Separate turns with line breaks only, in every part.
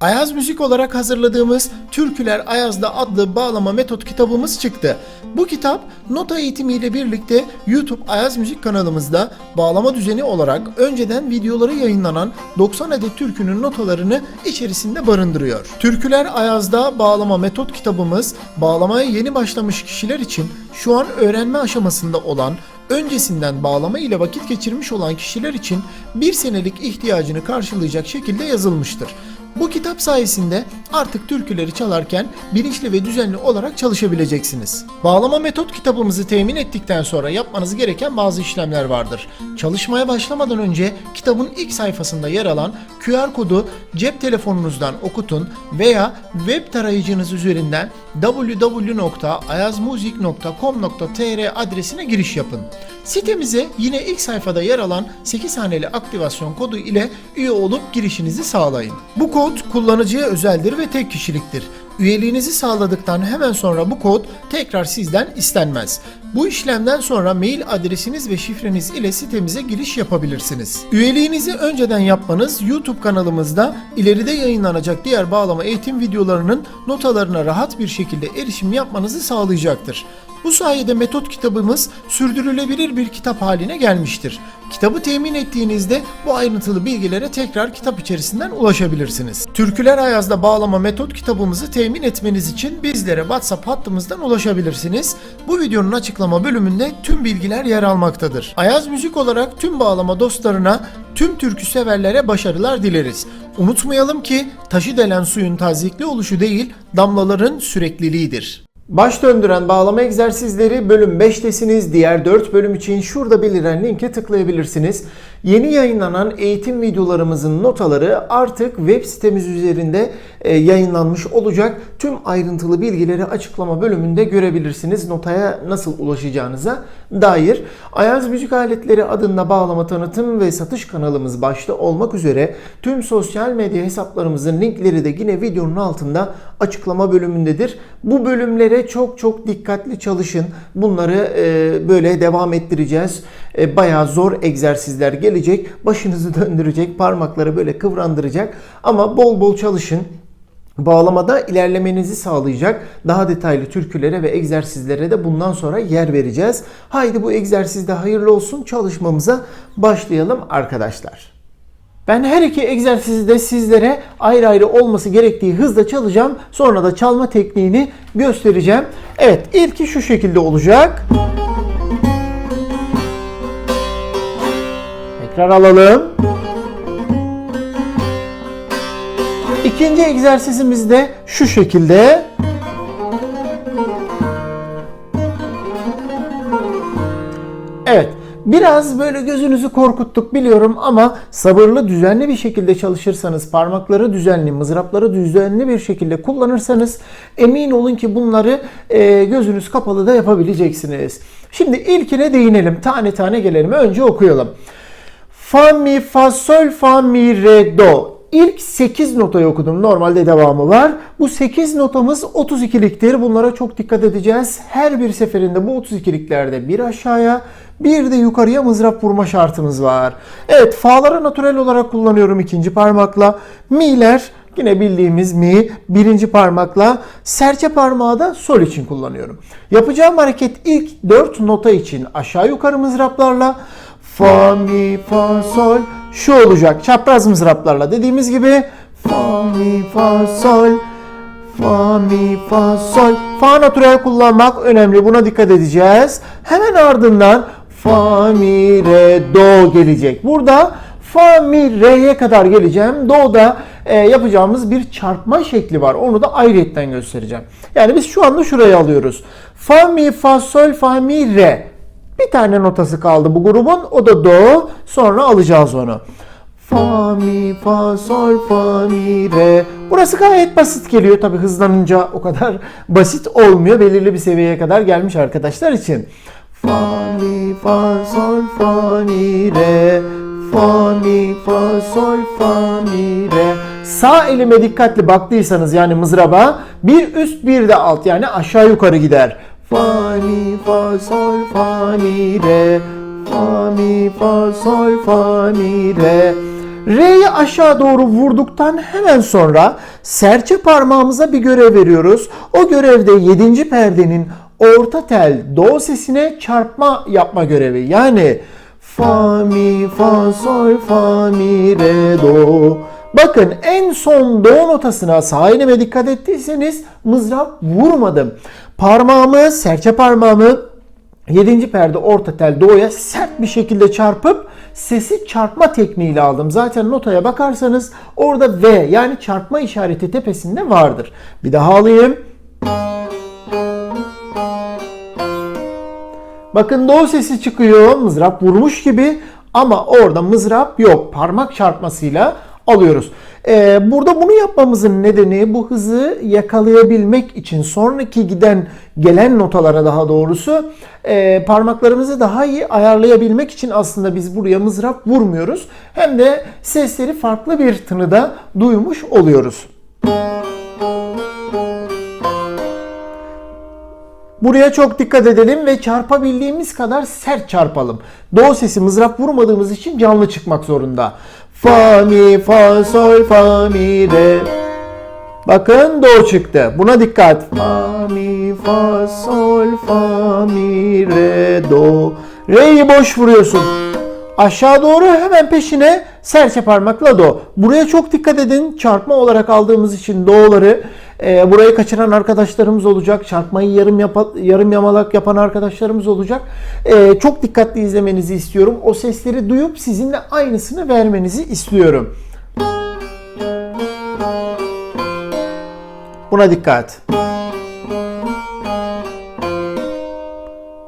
Ayaz Müzik olarak hazırladığımız Türküler Ayaz'da adlı bağlama metot kitabımız çıktı. Bu kitap nota eğitimiyle birlikte YouTube Ayaz Müzik kanalımızda bağlama düzeni olarak önceden videoları yayınlanan 90 adet türkünün notalarını içerisinde barındırıyor. Türküler Ayaz'da bağlama metot kitabımız bağlamaya yeni başlamış kişiler için şu an öğrenme aşamasında olan öncesinden bağlama ile vakit geçirmiş olan kişiler için bir senelik ihtiyacını karşılayacak şekilde yazılmıştır. Bu kitap sayesinde artık türküleri çalarken bilinçli ve düzenli olarak çalışabileceksiniz. Bağlama metot kitabımızı temin ettikten sonra yapmanız gereken bazı işlemler vardır. Çalışmaya başlamadan önce kitabın ilk sayfasında yer alan QR kodu cep telefonunuzdan okutun veya web tarayıcınız üzerinden www.ayazmuzik.com.tr adresine giriş yapın. Sitemize yine ilk sayfada yer alan 8 haneli aktivasyon kodu ile üye olup girişinizi sağlayın. Bu kod kullanıcıya özeldir ve tek kişiliktir. Üyeliğinizi sağladıktan hemen sonra bu kod tekrar sizden istenmez. Bu işlemden sonra mail adresiniz ve şifreniz ile sitemize giriş yapabilirsiniz. Üyeliğinizi önceden yapmanız YouTube kanalımızda ileride yayınlanacak diğer bağlama eğitim videolarının notalarına rahat bir şekilde erişim yapmanızı sağlayacaktır. Bu sayede metot kitabımız sürdürülebilir bir kitap haline gelmiştir. Kitabı temin ettiğinizde bu ayrıntılı bilgilere tekrar kitap içerisinden ulaşabilirsiniz. Türküler Ayaz'da bağlama metot kitabımızı temin etmeniz için bizlere WhatsApp hattımızdan ulaşabilirsiniz. Bu videonun açıklama bölümünde tüm bilgiler yer almaktadır. Ayaz Müzik olarak tüm bağlama dostlarına, tüm türkü severlere başarılar dileriz. Unutmayalım ki taşı delen suyun tazikli oluşu değil, damlaların sürekliliğidir. Baş döndüren bağlama egzersizleri bölüm 5'tesiniz. Diğer 4 bölüm için şurada beliren linke tıklayabilirsiniz. Yeni yayınlanan eğitim videolarımızın notaları artık web sitemiz üzerinde e, yayınlanmış olacak. Tüm ayrıntılı bilgileri açıklama bölümünde görebilirsiniz. Notaya nasıl ulaşacağınıza dair. Ayaz Müzik Aletleri adında bağlama tanıtım ve satış kanalımız başta olmak üzere tüm sosyal medya hesaplarımızın linkleri de yine videonun altında açıklama bölümündedir. Bu bölümlere çok çok dikkatli çalışın. Bunları e, böyle devam ettireceğiz. E, bayağı zor egzersizler gelecek. Başınızı döndürecek, parmakları böyle kıvrandıracak. Ama bol bol çalışın. Bağlamada ilerlemenizi sağlayacak daha detaylı türkülere ve egzersizlere de bundan sonra yer vereceğiz. Haydi bu egzersizde hayırlı olsun çalışmamıza başlayalım arkadaşlar. Ben her iki egzersizi de sizlere ayrı ayrı olması gerektiği hızla çalacağım. Sonra da çalma tekniğini göstereceğim. Evet ilki şu şekilde olacak. Tekrar alalım. İkinci egzersizimiz de şu şekilde. Evet. Biraz böyle gözünüzü korkuttuk biliyorum ama sabırlı düzenli bir şekilde çalışırsanız, parmakları düzenli, mızrapları düzenli bir şekilde kullanırsanız emin olun ki bunları e, gözünüz kapalı da yapabileceksiniz. Şimdi ilkine değinelim. Tane tane gelelim. Önce okuyalım. Fa mi fa sol fa mi re do. İlk 8 notayı okudum. Normalde devamı var. Bu 8 notamız 32'liktir. Bunlara çok dikkat edeceğiz. Her bir seferinde bu 32'liklerde bir aşağıya bir de yukarıya mızrap vurma şartımız var. Evet fa'ları natürel olarak kullanıyorum ikinci parmakla. Mi'ler Yine bildiğimiz mi birinci parmakla serçe parmağı da sol için kullanıyorum. Yapacağım hareket ilk 4 nota için aşağı yukarı mızraplarla fa mi fa sol şu olacak çapraz mızraplarla dediğimiz gibi fa mi fa sol fa mi fa sol fa natürel kullanmak önemli buna dikkat edeceğiz. Hemen ardından fa mi re do gelecek. Burada fa mi re'ye kadar geleceğim. Do'da e, yapacağımız bir çarpma şekli var. Onu da ayrıyetten göstereceğim. Yani biz şu anda şurayı alıyoruz. Fa mi fa sol fa mi re. Bir tane notası kaldı bu grubun. O da do. Sonra alacağız onu. Fa mi fa sol fa mi re. Burası gayet basit geliyor. Tabi hızlanınca o kadar basit olmuyor. Belirli bir seviyeye kadar gelmiş arkadaşlar için. Fa mi fa sol fa mi re. Fa mi fa sol fa mi re. Sağ elime dikkatli baktıysanız yani mızraba bir üst bir de alt yani aşağı yukarı gider. Fa mi fa sol fa mi re. Fa mi fa sol fa mi re. Re'yi aşağı doğru vurduktan hemen sonra serçe parmağımıza bir görev veriyoruz. O görevde 7. perdenin orta tel do sesine çarpma yapma görevi. Yani fa mi fa sol fa mi re do. Bakın en son do notasına sağ elime dikkat ettiyseniz mızrap vurmadım. Parmağımı, serçe parmağımı 7. perde orta tel do'ya sert bir şekilde çarpıp sesi çarpma tekniğiyle aldım. Zaten notaya bakarsanız orada V yani çarpma işareti tepesinde vardır. Bir daha alayım. Bakın do sesi çıkıyor mızrap vurmuş gibi ama orada mızrap yok. Parmak çarpmasıyla alıyoruz. Ee, burada bunu yapmamızın nedeni bu hızı yakalayabilmek için sonraki giden gelen notalara daha doğrusu e, parmaklarımızı daha iyi ayarlayabilmek için aslında biz buraya mızrap vurmuyoruz. Hem de sesleri farklı bir tınıda duymuş oluyoruz. Buraya çok dikkat edelim ve çarpabildiğimiz kadar sert çarpalım. Do sesi mızrap vurmadığımız için canlı çıkmak zorunda. Fa mi fa sol fa mi re. Bakın do çıktı. Buna dikkat. Fa mi fa sol fa mi re do. Re'yi boş vuruyorsun. Aşağı doğru hemen peşine serçe parmakla do. Buraya çok dikkat edin. Çarpma olarak aldığımız için do'ları e, burayı kaçıran arkadaşlarımız olacak. Çarpmayı yarım yapa, yarım yamalak yapan arkadaşlarımız olacak. E, çok dikkatli izlemenizi istiyorum. O sesleri duyup sizinle aynısını vermenizi istiyorum. Buna dikkat.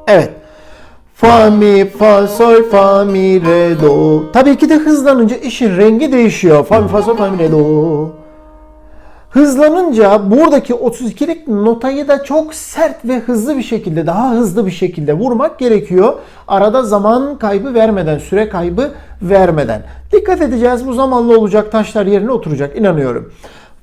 Evet. Fa mi fa sol fa mi re do. Tabii ki de hızlanınca işin rengi değişiyor. Fa mi fa sol fa mi re do. Hızlanınca buradaki 32'lik notayı da çok sert ve hızlı bir şekilde, daha hızlı bir şekilde vurmak gerekiyor. Arada zaman kaybı vermeden, süre kaybı vermeden. Dikkat edeceğiz bu zamanlı olacak, taşlar yerine oturacak inanıyorum.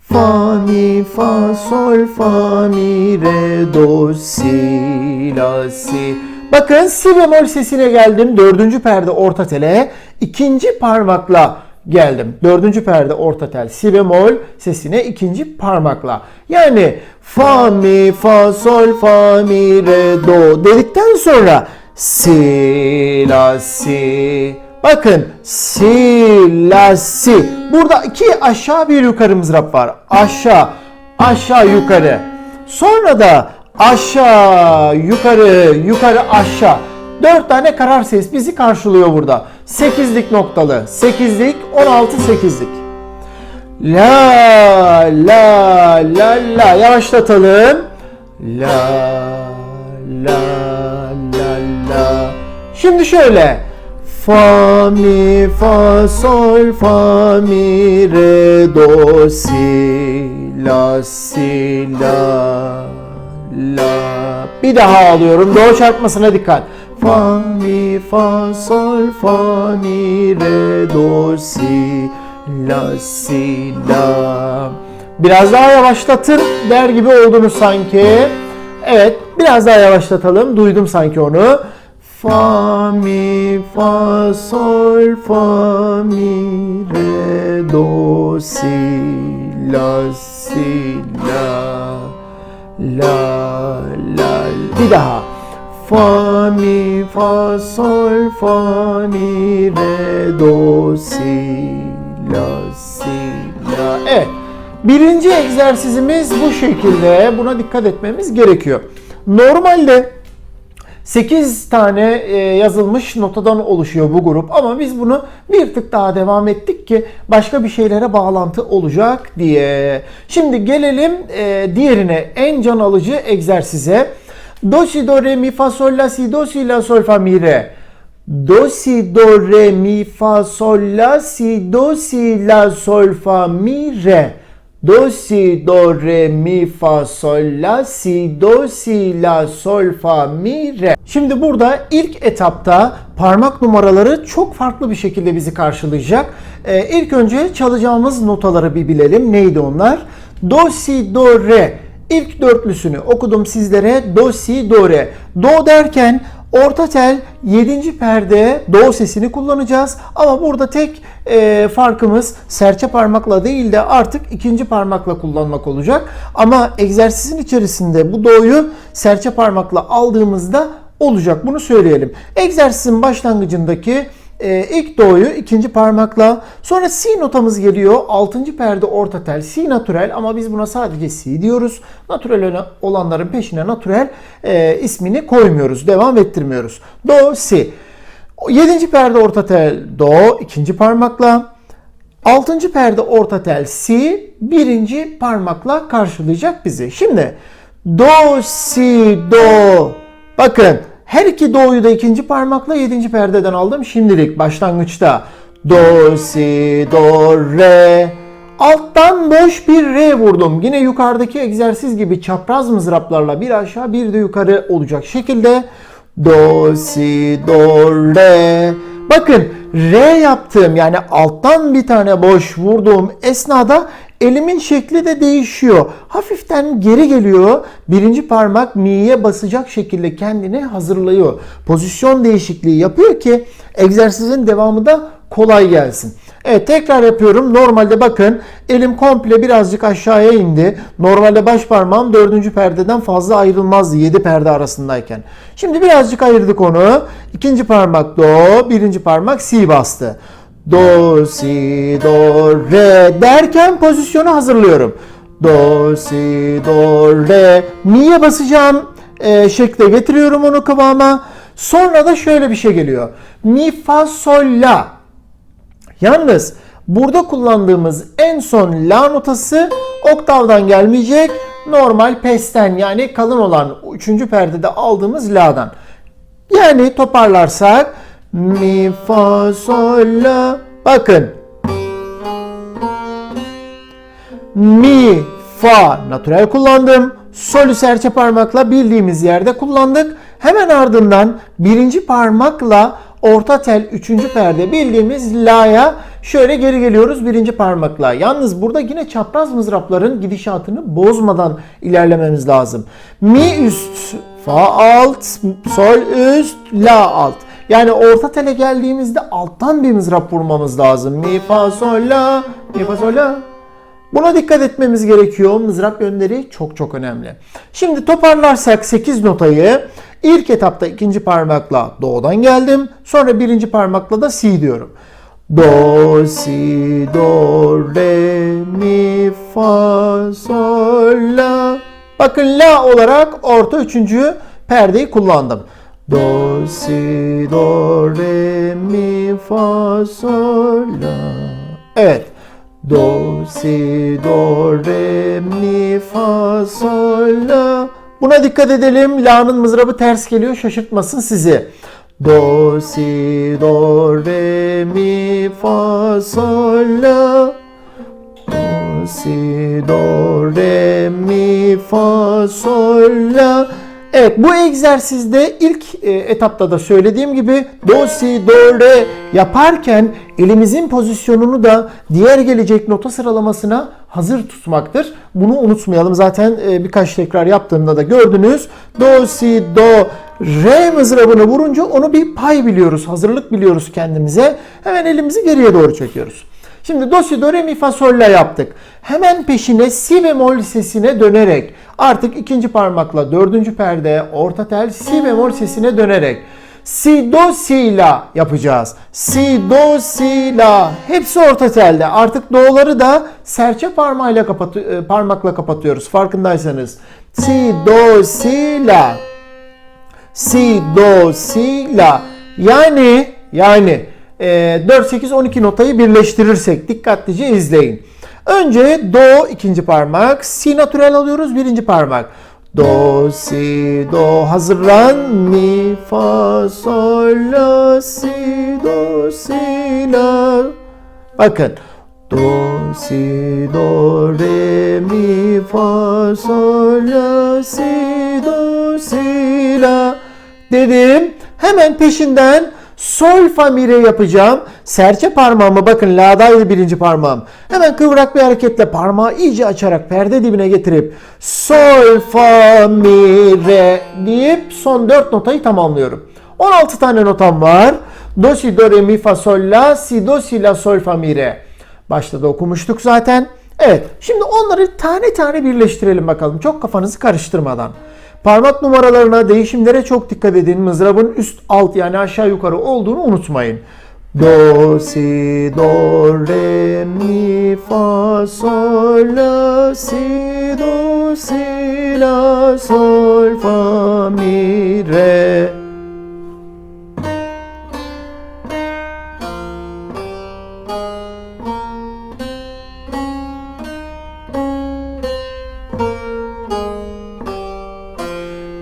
Fa mi fa sol fa mi re do si la si. Bakın si bemol sesine geldim. Dördüncü perde orta tele. ikinci parmakla geldim. Dördüncü perde orta tel si bemol sesine ikinci parmakla. Yani fa mi fa sol fa mi re do dedikten sonra si la si. Bakın si la si. Burada iki aşağı bir yukarı mızrap var. Aşağı aşağı yukarı. Sonra da aşağı yukarı yukarı aşağı. 4 tane karar ses bizi karşılıyor burada. 8'lik noktalı. 8'lik 16 8'lik. La la la la yavaşlatalım. La la la la. Şimdi şöyle. Fa mi fa sol fa mi re do si la si la la. Bir daha alıyorum. Do çarpmasına dikkat. Fa mi fa sol fa mi re do si la si la. Biraz daha yavaşlatın der gibi oldunuz sanki. Evet, biraz daha yavaşlatalım. Duydum sanki onu. Fa mi fa sol fa mi re do si la si la la la bir daha fa mi fa sol fa mi re do si la si la evet birinci egzersizimiz bu şekilde buna dikkat etmemiz gerekiyor normalde 8 tane e, yazılmış notadan oluşuyor bu grup ama biz bunu bir tık daha devam ettik ki başka bir şeylere bağlantı olacak diye. Şimdi gelelim e, diğerine en can alıcı egzersize. Do si do re mi fa sol la si do si la sol fa mi re. Do si do re mi fa sol la si do si la sol fa mi re. Do si do re mi fa sol la si do si la sol fa mi re. Şimdi burada ilk etapta parmak numaraları çok farklı bir şekilde bizi karşılayacak. Ee, ilk önce çalacağımız notaları bir bilelim. Neydi onlar? Do si do re. İlk dörtlüsünü okudum sizlere. Do si do re. Do derken Orta tel 7. perde do sesini kullanacağız. Ama burada tek e, farkımız serçe parmakla değil de artık ikinci parmakla kullanmak olacak. Ama egzersizin içerisinde bu do'yu serçe parmakla aldığımızda olacak. Bunu söyleyelim. Egzersizin başlangıcındaki e, ilk do'yu ikinci parmakla sonra si notamız geliyor. Altıncı perde orta tel si natürel ama biz buna sadece si diyoruz. Natürel olanların peşine natürel e, ismini koymuyoruz. Devam ettirmiyoruz. Do si. Yedinci perde orta tel do ikinci parmakla. Altıncı perde orta tel si birinci parmakla karşılayacak bizi. Şimdi do si do bakın her iki do'yu da ikinci parmakla yedinci perdeden aldım. Şimdilik başlangıçta do si do re alttan boş bir re vurdum. Yine yukarıdaki egzersiz gibi çapraz mızraplarla bir aşağı bir de yukarı olacak şekilde do si do re Bakın re yaptığım yani alttan bir tane boş vurduğum esnada elimin şekli de değişiyor. Hafiften geri geliyor. Birinci parmak mi'ye basacak şekilde kendini hazırlıyor. Pozisyon değişikliği yapıyor ki egzersizin devamı da kolay gelsin. Evet tekrar yapıyorum. Normalde bakın elim komple birazcık aşağıya indi. Normalde baş parmağım dördüncü perdeden fazla ayrılmazdı 7 perde arasındayken. Şimdi birazcık ayırdık onu. İkinci parmak do, birinci parmak si bastı. Do, si, do, re derken pozisyonu hazırlıyorum. Do, si, do, re. Mi'ye basacağım e, şekle getiriyorum onu kıvama. Sonra da şöyle bir şey geliyor. Mi, fa, sol, la. Yalnız burada kullandığımız en son la notası oktavdan gelmeyecek. Normal pesten yani kalın olan 3. perdede aldığımız la'dan. Yani toparlarsak mi fa sol la bakın mi fa natürel kullandım. Solü serçe parmakla bildiğimiz yerde kullandık. Hemen ardından birinci parmakla orta tel üçüncü perde bildiğimiz la'ya şöyle geri geliyoruz birinci parmakla. Yalnız burada yine çapraz mızrapların gidişatını bozmadan ilerlememiz lazım. Mi üst, fa alt, sol üst, la alt. Yani orta tele geldiğimizde alttan bir mızrap vurmamız lazım. Mi, fa, sol, la, mi, fa, sol, la. Buna dikkat etmemiz gerekiyor. Mızrap yönleri çok çok önemli. Şimdi toparlarsak 8 notayı ilk etapta ikinci parmakla do'dan geldim. Sonra birinci parmakla da si diyorum. Do, si, do, re, mi, fa, sol, la. Bakın la olarak orta üçüncü perdeyi kullandım. Do, si, do, re, mi, fa, sol, la. Evet. Do, si, do, re, mi, fa, sol, la. Buna dikkat edelim. La'nın mızrabı ters geliyor. Şaşırtmasın sizi. Do, si, do, re, mi, fa, sol, la. Do, si, do, re, mi, fa, sol, la. Evet bu egzersizde ilk e, etapta da söylediğim gibi do, si, do, re yaparken elimizin pozisyonunu da diğer gelecek nota sıralamasına hazır tutmaktır. Bunu unutmayalım. Zaten e, birkaç tekrar yaptığımda da gördünüz. Do, si, do, re mızrabını vurunca onu bir pay biliyoruz. Hazırlık biliyoruz kendimize. Hemen elimizi geriye doğru çekiyoruz. Şimdi do, si, do, re, mi, fa, sol, la yaptık. Hemen peşine si bemol sesine dönerek artık ikinci parmakla dördüncü perde orta tel si bemol sesine dönerek si do si la yapacağız. Si do si la hepsi orta telde. Artık do'ları da serçe parmağıyla kapat parmakla kapatıyoruz. Farkındaysanız. Si do si la. Si do si la. Yani yani 4 8 12 notayı birleştirirsek dikkatlice izleyin. Önce do ikinci parmak, si natürel alıyoruz birinci parmak. Do, si, do hazırlan. Mi, fa, sol, la, si, do, si, la. Bakın. Do, si, do, re, mi, fa, sol, la, si, do, si, la. Dedim. Hemen peşinden sol fa mi re yapacağım. Serçe parmağımı bakın la'daydı birinci parmağım. Hemen kıvrak bir hareketle parmağı iyice açarak perde dibine getirip sol fa mi re deyip son dört notayı tamamlıyorum. 16 tane notam var. Do, si, do, re, mi, fa, sol, la, si, do, si, la, sol, fa, mi, re. Başta da okumuştuk zaten. Evet, şimdi onları tane tane birleştirelim bakalım. Çok kafanızı karıştırmadan. Parmak numaralarına, değişimlere çok dikkat edin. Mızrabın üst alt yani aşağı yukarı olduğunu unutmayın. Do, si, do, re, mi, fa, sol, la, si, do, si, la, sol, fa, mi, re.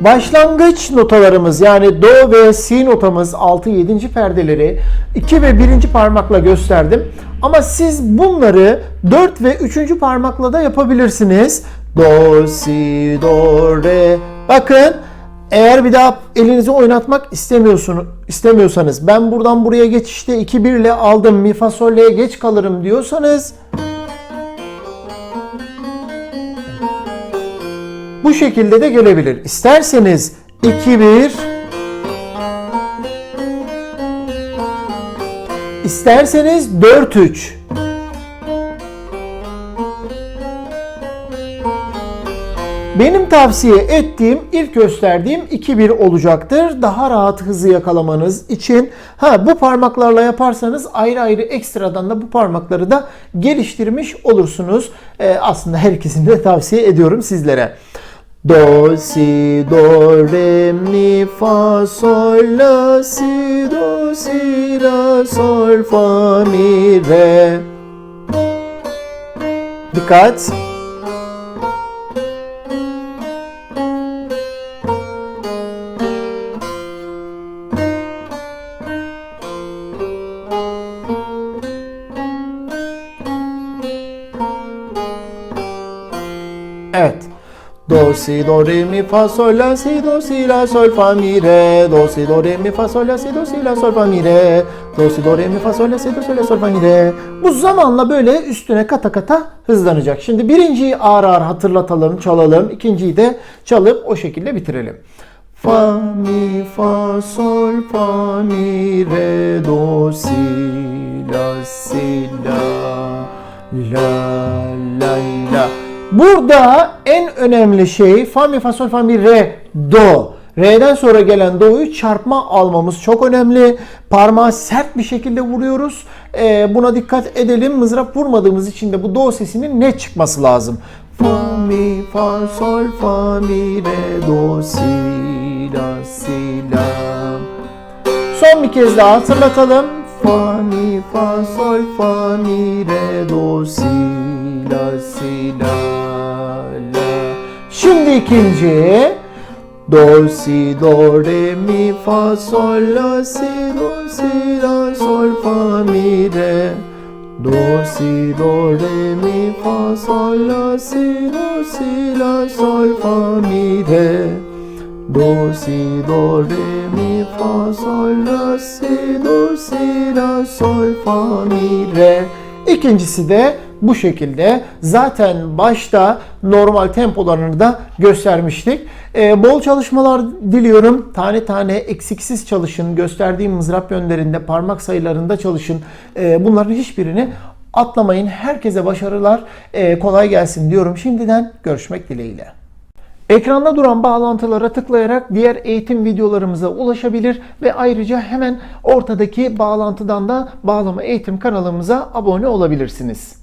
Başlangıç notalarımız yani do ve si notamız 6 7. perdeleri 2 ve 1. parmakla gösterdim. Ama siz bunları 4 ve 3. parmakla da yapabilirsiniz. Do, si, do, re. Bakın eğer bir daha elinizi oynatmak istemiyorsunuz, istemiyorsanız ben buradan buraya geçişte 2 1 ile aldım mi fa sol la'ya geç kalırım diyorsanız bu şekilde de gelebilir. İsterseniz 2 1 İsterseniz 4 3 Benim tavsiye ettiğim, ilk gösterdiğim 2-1 olacaktır. Daha rahat hızı yakalamanız için. Ha bu parmaklarla yaparsanız ayrı ayrı ekstradan da bu parmakları da geliştirmiş olursunuz. Ee, aslında herkesini de tavsiye ediyorum sizlere. Do, si, do, re, mi, fa, sol, la, si, do, si, la, sol, fa, mi, re. Dikkat. Si, do, re, mi, fa, sol, la, si, do, si, la, sol, fa, mi, re. Do, si, do, re, mi, fa, sol, la, si, do, si, la, sol, fa, mi, re. Do, si, do, re, mi, fa, sol, la, si, do, si, la, sol, fa, mi, re. Bu zamanla böyle üstüne kata kata hızlanacak. Şimdi birinciyi ağır ağır hatırlatalım, çalalım. İkinciyi de çalıp o şekilde bitirelim. Fa, mi, fa, sol, fa, mi, re, do, si, la, si, la, la, la, la. Burada en önemli şey fa mi fa sol fa mi re do. Re'den sonra gelen do'yu çarpma almamız çok önemli. Parmağı sert bir şekilde vuruyoruz. Ee, buna dikkat edelim. Mızrap vurmadığımız için de bu do sesinin ne çıkması lazım. Fa mi fa sol fa mi re do si la si la. Son bir kez daha hatırlatalım. Fa mi fa sol fa mi re do si la si la. Şimdi ikinci. Do si do re mi fa sol la si do si la sol fa mi re. Do si do re mi fa sol la si do si la sol fa mi re. Do si do re mi fa sol la si do si la sol fa mi re. İkincisi de bu şekilde. Zaten başta normal tempolarını da göstermiştik. Ee, bol çalışmalar diliyorum. Tane tane eksiksiz çalışın. Gösterdiğim mızrap yönlerinde, parmak sayılarında çalışın. Ee, bunların hiçbirini atlamayın. Herkese başarılar. Ee, kolay gelsin diyorum. Şimdiden görüşmek dileğiyle. Ekranda duran bağlantılara tıklayarak diğer eğitim videolarımıza ulaşabilir ve ayrıca hemen ortadaki bağlantıdan da bağlama eğitim kanalımıza abone olabilirsiniz.